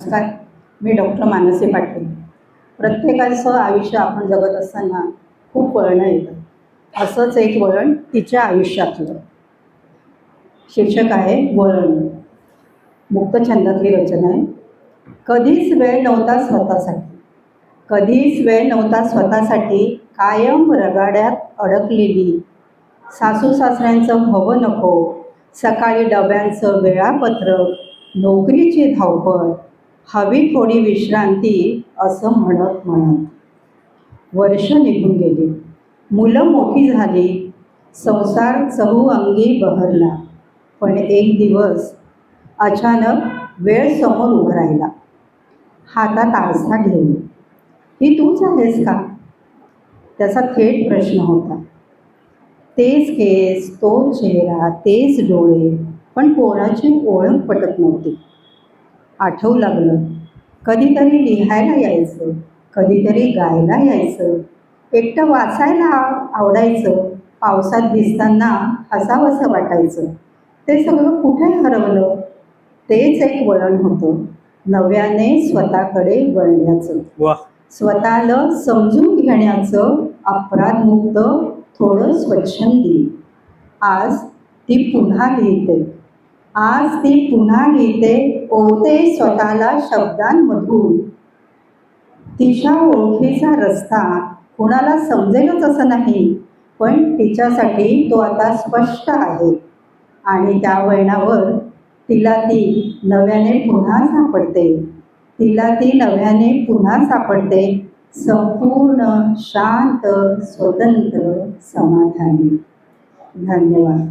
नमस्कार. मी डॉक्टर मानसी पाटील. प्रत्येकाचं आयुष्य आपण जगत असताना खूप वळणं येतं. असंच एक वळण तिच्या आयुष्यातलं. शीर्षक आहे वळण. मुक्तछंदातली रचना आहे. कधीच वेळ नव्हता स्वतःसाठी. कधीच वेळ नव्हता स्वतःसाठी कायम रगाड्यात अडकलेली. सासू सासऱ्यांचं हवं नको. सकाळी डब्यांचं वेळापत्रक नोकरीची धावपळ. हवी थोडी विश्रांती असं म्हणत म्हणत. वर्ष निघून गेली. मुलं मोठी झाली. संसार चहूअंगी बहरला. पण एक दिवस अचानक वेळ समोर उभं राहिला. हातात आरसा घेऊन ही तूच आहेस का? त्याचा थेट प्रश्न होता. तेच केस तो चेहरा तेच डोळे पण कोणाची ओळख पटत नव्हती. आठवू लागलं. कधीतरी लिहायला यायचं कधीतरी गायला यायचं एकटं वाचायला आव- आवडायचं पावसात भिजताना हसावंसं वाटायचं. ते सगळं कुठे हरवलं? तेच एक वळण होतं. नव्याने स्वतःकडे वळण्याचं. स्वतःला समजून घेण्याचं अपराधमुक्त थोडं स्वच्छंदी. आज ती पुन्हा लिहिते. आज ती पुन्हा लिहिते ओते स्वतःला शब्दांमधून. तिच्या ओळखीचा रस्ता कुणाला समजेलच असं नाही पण तिच्यासाठी तो आता स्पष्ट आहे. आणि त्या वळणावर तिला ती नव्याने पुन्हा सापडते. तिला ती नव्याने पुन्हा सापडते. संपूर्ण शांत स्वतंत्र समाधानी. धन्यवाद.